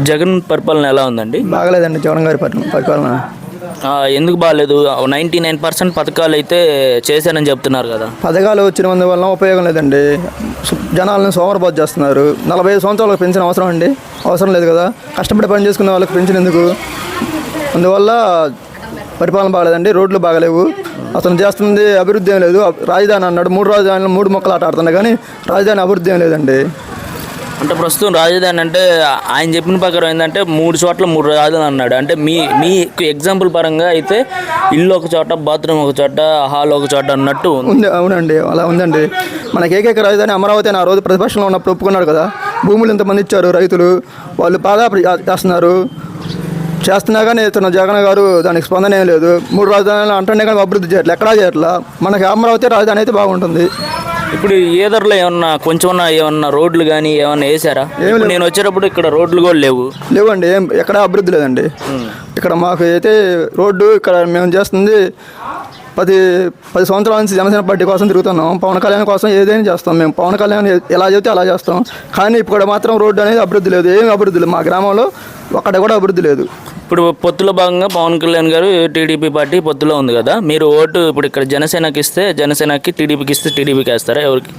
జగన్ పరిపాలన ఎలా ఉందండి? బాగలేదండి జగన్ గారి పరిపాలన. ఎందుకు బాగాలేదు? నైంటీ నైన్ పర్సెంట్ పథకాలు అయితే చేశానని చెప్తున్నారు కదా. పథకాలు వచ్చిన వల్ల ఉపయోగం లేదండి. జనాలను సోమరపోతు చేస్తున్నారు. నలభై ఐదు సంవత్సరాలకు పెన్షన్ అవసరం అండి. అవసరం లేదు కదా. కష్టపడి పని చేసుకునే వాళ్ళకి పెన్షన్ ఎందుకు? అందువల్ల పరిపాలన బాగలేదండి. రోడ్లు బాగలేవు. అతను చేస్తుంది అభివృద్ధి ఏం లేదు. రాజధాని అన్నాడు. మూడు రాజధానులు మూడు మొక్కలు ఆట ఆడుతున్నాడు. కానీ రాజధాని అభివృద్ధి ఏం లేదండి. అంటే ప్రస్తుతం రాజధాని అంటే ఆయన చెప్పిన ప్రకారం ఏంటంటే మూడు చోట్ల మూడు రాజధాని అన్నాడు. అంటే మీ మీకు ఎగ్జాంపుల్ పరంగా అయితే ఇల్లు ఒక చోట బాత్రూమ్ ఒక చోట హాల్ ఒక చోట అన్నట్టు ఉంది. అవునండి అలా ఉందండి. మనకి ఏకైక రాజధాని అమరావతి అని ఆ రోజు ప్రతిపక్షంలో ఉన్నప్పుడు ఒప్పుకున్నాడు కదా. భూములు ఎంతమంది ఇచ్చారు రైతులు. వాళ్ళు బాగా చేస్తున్నారు. చేస్తున్నా కానీ ఇతను జగన్ గారు దానికి స్పందన ఏం లేదు. మూడు రాజధానులు అంటేనే కానీ అభివృద్ధి చేయట్లేదు ఎక్కడా చేయట్లా. మనకి అమరావతి రాజధాని అయితే బాగుంటుంది. ఇప్పుడు ఈదర్లో ఏమన్నా కొంచెం ఏమన్నా రోడ్లు కానీ ఏమన్నా వేసారా నేను వచ్చేటప్పుడు ఇక్కడ రోడ్లు కూడా లేవు. లేవండి ఏం ఎక్కడా అభివృద్ధి లేదండి. ఇక్కడ మాకు అయితే రోడ్డు ఇక్కడ మేము చేస్తుంది పది పది సంవత్సరాల నుంచి జనసేన పార్టీ కోసం తిరుగుతున్నాం. పవన్ కళ్యాణ్ కోసం ఏదైనా చేస్తాం మేము. పవన్ కళ్యాణ్ ఎలా చెబితే అలా చేస్తాం. కానీ ఇప్పుడు మాత్రం రోడ్డు అనేది అభివృద్ధి లేదు. ఏం అభివృద్ధి లేదు. మా గ్రామంలో ఒక్కడ కూడా అభివృద్ధి లేదు. ఇప్పుడు పొత్తులో భాగంగా పవన్ కళ్యాణ్ గారు టీడీపీ పార్టీ పొత్తులో ఉంది కదా. మీరు ఓటు ఇప్పుడు ఇక్కడ జనసేనకి ఇస్తే జనసేనకి టీడీపీకి ఇస్తే టీడీపీకి వేస్తారా ఎవరికి?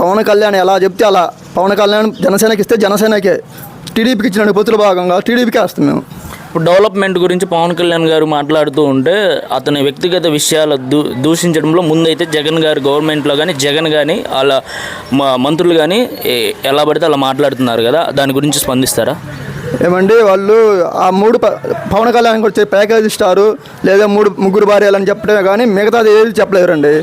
పవన్ కళ్యాణ్ ఎలా చెప్తే అలా. పవన్ కళ్యాణ్ జనసేనకి ఇస్తే జనసేనకే. టీడీపీకి ఇచ్చిన పొత్తుల భాగంగా టీడీపీకే వస్తాం మేము. ఇప్పుడు డెవలప్మెంట్ గురించి పవన్ కళ్యాణ్ గారు మాట్లాడుతూ ఉంటే అతని వ్యక్తిగత విషయాలు దూ దూషించడంలో ముందైతే జగన్ గారు గవర్నమెంట్లో కానీ జగన్ కానీ వాళ్ళ మ- మంత్రులు కానీ ఎలా పడితే అలా మాట్లాడుతున్నారు కదా. దాని గురించి స్పందిస్తారా? ఏమండి వాళ్ళు ఆ మూడు ప- పవన్ కళ్యాణ్ వచ్చే ప్యాకేజ్ ఇస్తారు లేదా మూడు ముగ్గురు భార్యలని చెప్పడమే కానీ మిగతాది ఏది చెప్పలేరండి.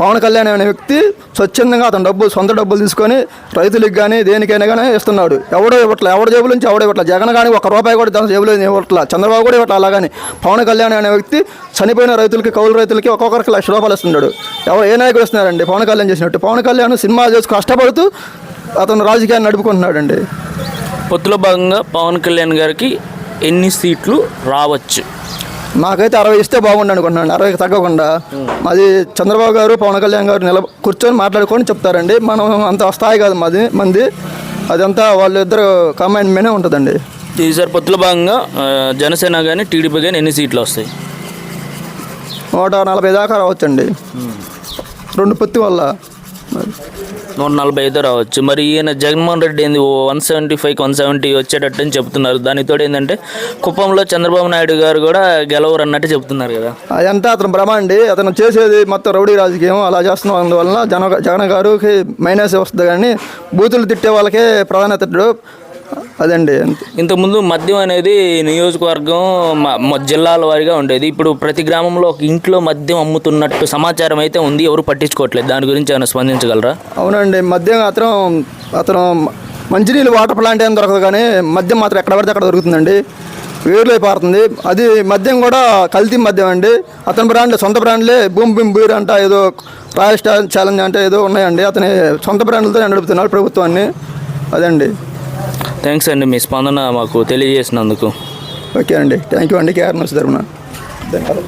పవన్ కళ్యాణ్ అనే వ్యక్తి స్వచ్ఛందంగా అతను డబ్బులు సొంత డబ్బులు తీసుకొని రైతులకు కానీ దేనికైనా కానీ ఇస్తున్నాడు. ఎవడో ఇవ్వట్లే ఎవడ జేబుల నుంచి ఎవడో ఇవ్వట్లే. జగన్ కానీ ఒక రూపాయి కూడా తన జేబులో ఇవ్వట్లే. చంద్రబాబు కూడా ఇవ్వట్లే అలాగని. పవన్ కళ్యాణ్ అనే వ్యక్తి చనిపోయిన రైతులకి కౌలు రైతులకి ఒక్కొక్కరికి లక్ష రూపాయలు ఇస్తున్నాడు. ఎవరు ఏ నాయకుడు ఇస్తున్నారండి? పవన్ కళ్యాణ్ చేసినట్టు. పవన్ కళ్యాణ్ సినిమా చేసి కష్టపడుతూ అతను రాజకీయాన్ని నడుపుకుంటున్నాడండి. పొత్తులో భాగంగా పవన్ కళ్యాణ్ గారికి ఎన్ని సీట్లు రావచ్చు? నాకైతే అరవై ఇస్తే బాగుండు అనుకుంటున్నాను. అరవైకి తగ్గకుండా. మాది చంద్రబాబు గారు పవన్ కళ్యాణ్ గారు నిల కూర్చొని మాట్లాడుకొని చెప్తారండి. మనం అంత స్థాయి కాదు మాది మంది. అదంతా వాళ్ళిద్దరు కమాండ్ మీనే ఉంటుందండి. ఈసారి పొత్తులో భాగంగా జనసేన కానీ టీడీపీ కానీ ఎన్ని సీట్లు వస్తాయి? నూట నలభై దాకా రావచ్చండి. రెండు పొత్తి వల్ల. నూట నలభై ఐదు రావచ్చు. మరి ఈయన జగన్మోహన్ రెడ్డి ఏంది? One seventy five one seventy వచ్చేటట్టు అని చెప్తున్నారు దానితో ఏంటంటే కుప్పంలో చంద్రబాబు నాయుడు గారు కూడా గెలవరు అన్నట్టు చెప్తున్నారు కదా. అదంతా అతను భ్రమ అండి. అతను చేసేది మొత్తం రౌడీ రాజకీయం. అలా చేస్తున్న అందువలన జన జగన్ గారికి మైనస్ వస్తుంది కానీ బూతులు తిట్టే వాళ్ళకే ప్రాధాన్యత అదండి ఇంతకుముందు మద్యం అనేది నియోజకవర్గం మ- మ- జిల్లాల వారీగా ఉండేది. ఇప్పుడు ప్రతి గ్రామంలో ఒక ఇంట్లో మద్యం అమ్ముతున్నట్టు సమాచారం అయితే ఉంది. ఎవరు పట్టించుకోవట్లేదు. దాని గురించి ఏమైనా స్పందించగలరా? అవునండి. మద్యం అతను అతను మంచినీళ్ళు వాటర్ ప్లాంట్ ఏం దొరకదు కానీ మద్యం మాత్రం ఎక్కడ పడితే అక్కడ దొరుకుతుందండి. వేరులో పారుతుంది. అది మద్యం కూడా కల్తీ మద్యం అండి. అతని బ్రాండ్ సొంత బ్రాండ్లే బూమ్ బిమ్ బీర్ అంట ఏదో రాయల్ ఛాలెంజ్ అంటే ఏదో ఉన్నాయండి. అతని సొంత బ్రాండ్లతో నడుపుతున్నాడు ప్రభుత్వాన్ని. అదండి. థ్యాంక్స్ అండి మీ స్పందన మాకు తెలియజేసినందుకు. ఓకే అండి. థ్యాంక్ యూ అండి. కేఆర్ నర్స్ తరఫున ధన్యవాదాలు.